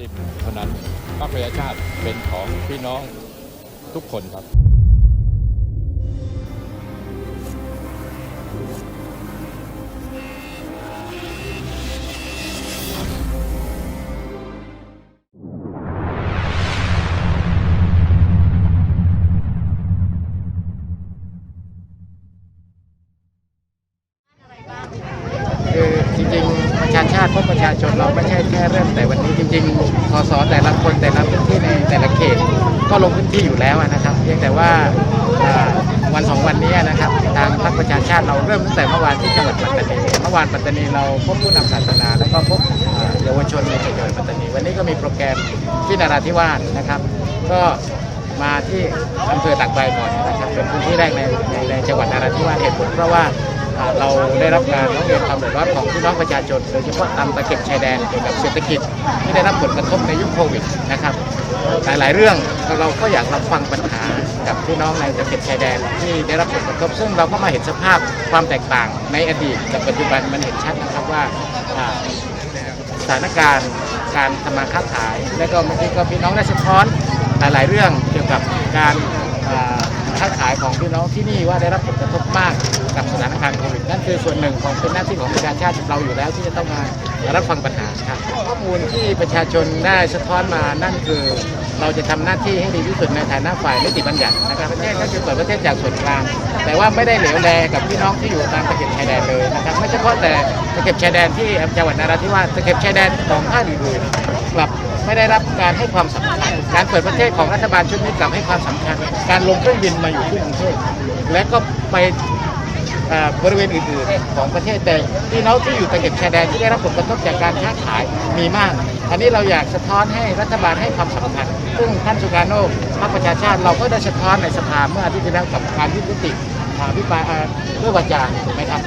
ลิมเท่านั้นพรรคประชาชาติเป็นของพี่น้องทุกคนครับาติพวกประชาชนเราไม่ใช่แค่เริ่มแต่วันนี้จริงๆสสแต่ละคนแต่ละพื้นที่ในแต่ละเขตก็ลงพื้นที่อยู่แล้วนะครับ เพียงแต่ว่าวันสองวันนี้นะครับทางพรรคประชาชาติเราเริ่มตั้งแต่เมื่อวานที่จังหวัดปัตตานีเมื่อวานปัตตานีเราพบผู้นำศาสนา แล้วก็พบเยาวชนในจังหวัดปัตตานีวันนี้ก็มีโปรแกรมที่นราธิวาสนะครับ ก็มาที่อำเภอตากใบก่อนนะครับเป็นพื้นที่แรกในในจังหวัดนราธิวาสเหตุผลเพราะว่า เราได้รับการร้องเรียนความเดือดร้อนของพี่น้องประชาชนโดยเฉพาะตามตะเข็บชายแดนเกี่ยวกับเศรษฐกิจที่ได้รับผลกระทบในยุคโควิดนะครับหลายๆเรื่องเราก็อยากรับฟังปัญหากับพี่น้องในตะเข็บชายแดนที่ได้รับผลกระทบ ซึ่งเราก็มาเห็นสภาพความแตกต่างในอดีตกับปัจจุบันมันเห็นชัดนะครับว่าสถานการณ์การทำมาค้าขาย และก็เมื่อกี้ก็พี่น้องได้สะท้อนหลายๆเรื่องเกี่ยวกับการ ค้าขายของพี่น้องที่นี่ว่าได้รับผลกระทบมากกับสถานการณ์โควิดนั่นคือส่วนหนึ่งของเป็นหน้าที่ของประชาชาติเราอยู่แล้วที่จะต้องมารับฟังปัญหาครับข้อมูลที่ประชาชนได้สะท้อนมานั่นคือ เราจะทำหน้าที่ให้ดีที่สุดในฐานะฝ่ายนิติบัญญัตินะครับประเทศก็คือเปิดประเทศจากส่วนกลาง แต่ว่าไม่ได้เหลวแลกับพี่น้องที่อยู่ตามตะเข็บชายแดนเลยนะครับไม่เฉพาะแต่ตะเข็บชายแดนที่จังหวัดนราธิวาสตะเข็บชายแดนของภาคอื่นๆกลับไม่ได้รับการให้ความสำคัญ การเปิดประเทศของรัฐบาลชุดนี้กลับให้ความสำคัญ การลงเครื่องบินมาอยู่ที่กรุงเทพและก็ไปบริเวณอื่นๆของประเทศแต่พี่น้องที่อยู่ตะเข็บชายแดนที่ได้รับผลกระทบจากการค้าขายมีมาก อันนี้เราอยากสะท้อนให้รัฐบาลให้ความสำคัญ ซึ่งท่านสุการโนพรรคประชาชาติเราก็ได้สะท้อนในสภาเมื่ออาทิตย์ที่แล้วกับการยุติอ่าพิปรายอ่าด้วยวาจาถูกไหมครับ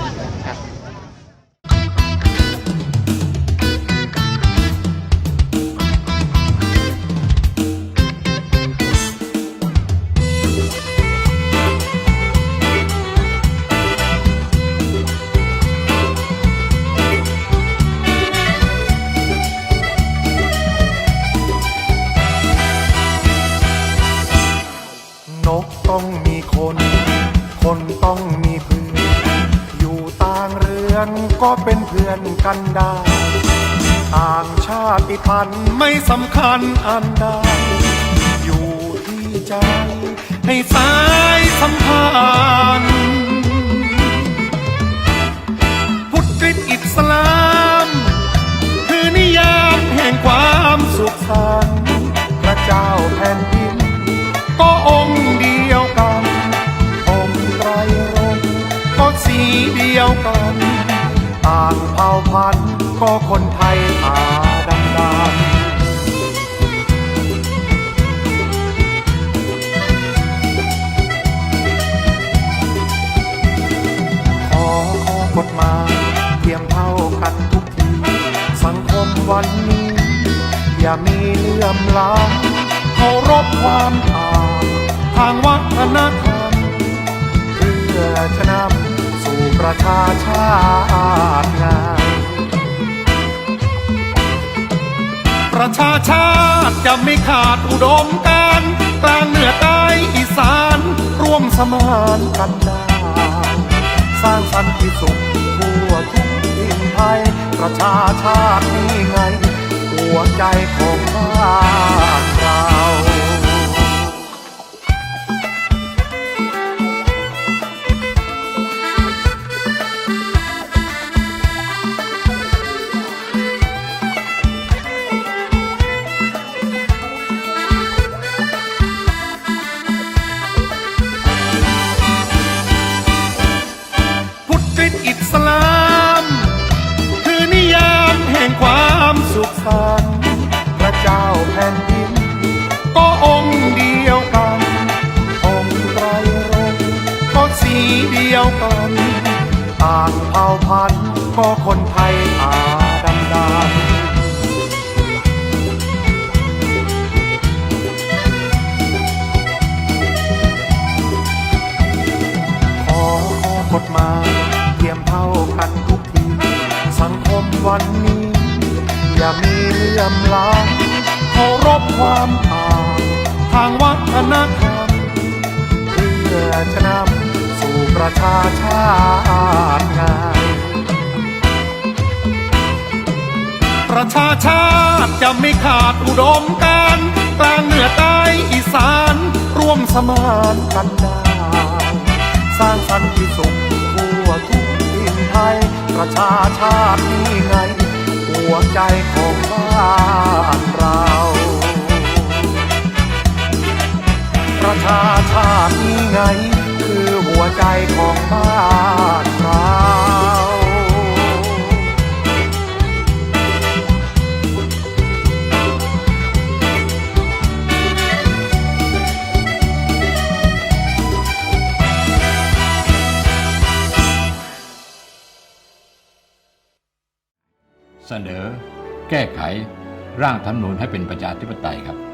กต้องมีคน คนต้องมีเพื่อน อยู่ต่างเรือนก็เป็นเพื่อนกันได้ ต่างชาติพันธุ์ไม่สำคัญอันใด อยู่ที่ใจให้สายสัมพันธ์ คนไทยตาดำดำขอขอกฎหมายเทียมเท่ากันทุกที สังคมวันนี้ อย่ามีเลื่อมล้ำเคารพความต่างทางวัฒนธรรมเพื่อจะนำสู่ประชาชาติงาม ประชาชาติจะไม่ขาดอุดมการกลางเหนือใต้อีสาน ร่วมสมานกันได้สร้างสรรค์ที่สุขทั่วทุกทิศไทยประชาชาตินี่ไง หัวใจของบ้าน องค์เดียวกัน องค์ไตรรงก็สีเดียวกัน ต่างเผ่าพันธุ์ก็คนไทยตาดำดำขอขอกฎหมายเทียมเท่ากันทุกที สังคมวันนี้ อย่ามีเลื่อมล้ำเคารพความ ทางวัฒนธรรมเพื่อจะนำสู่ประชาชาติไงประชาชาติจะไม่ขาดอุดมการณ์กลางเหนือใต้อีสาน ร่วมสมานกันได้สร้างสรรค์ที่สุขทั่วทุกทินไทย ประชาชาตินี่ไง หัวใจของบ้านเรา ประชาชาตินี่ไง คือหัวใจของบ้านเราเสนอแก้ไขร่างธรรมนูญให้เป็นประชาธิปไตยครับ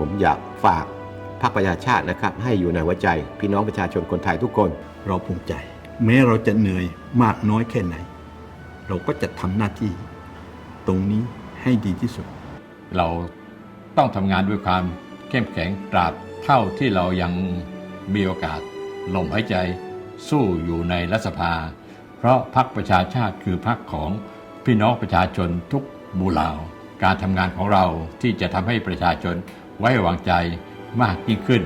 ผมอยากฝากพรรคประชาชาตินะครับ ให้อยู่ในหัวใจ พี่น้องประชาชนคนไทยทุกคน เราภูมิใจ แม้เราจะเหนื่อยมากน้อยแค่ไหน เราก็จะทำหน้าที่ ตรงนี้ให้ดีที่สุด เราต้องทำงานด้วยความเข้มแข็งตราบเท่าที่เรายังมีโอกาสลมหายใจสู้อยู่ในรัฐสภา เพราะพรรคประชาชาติคือพรรคของพี่น้องประชาชนทุกหมู่เหล่าการทำงานของเราที่จะทำให้ประชาชน ไว้วางใจมากยิ่งขึ้น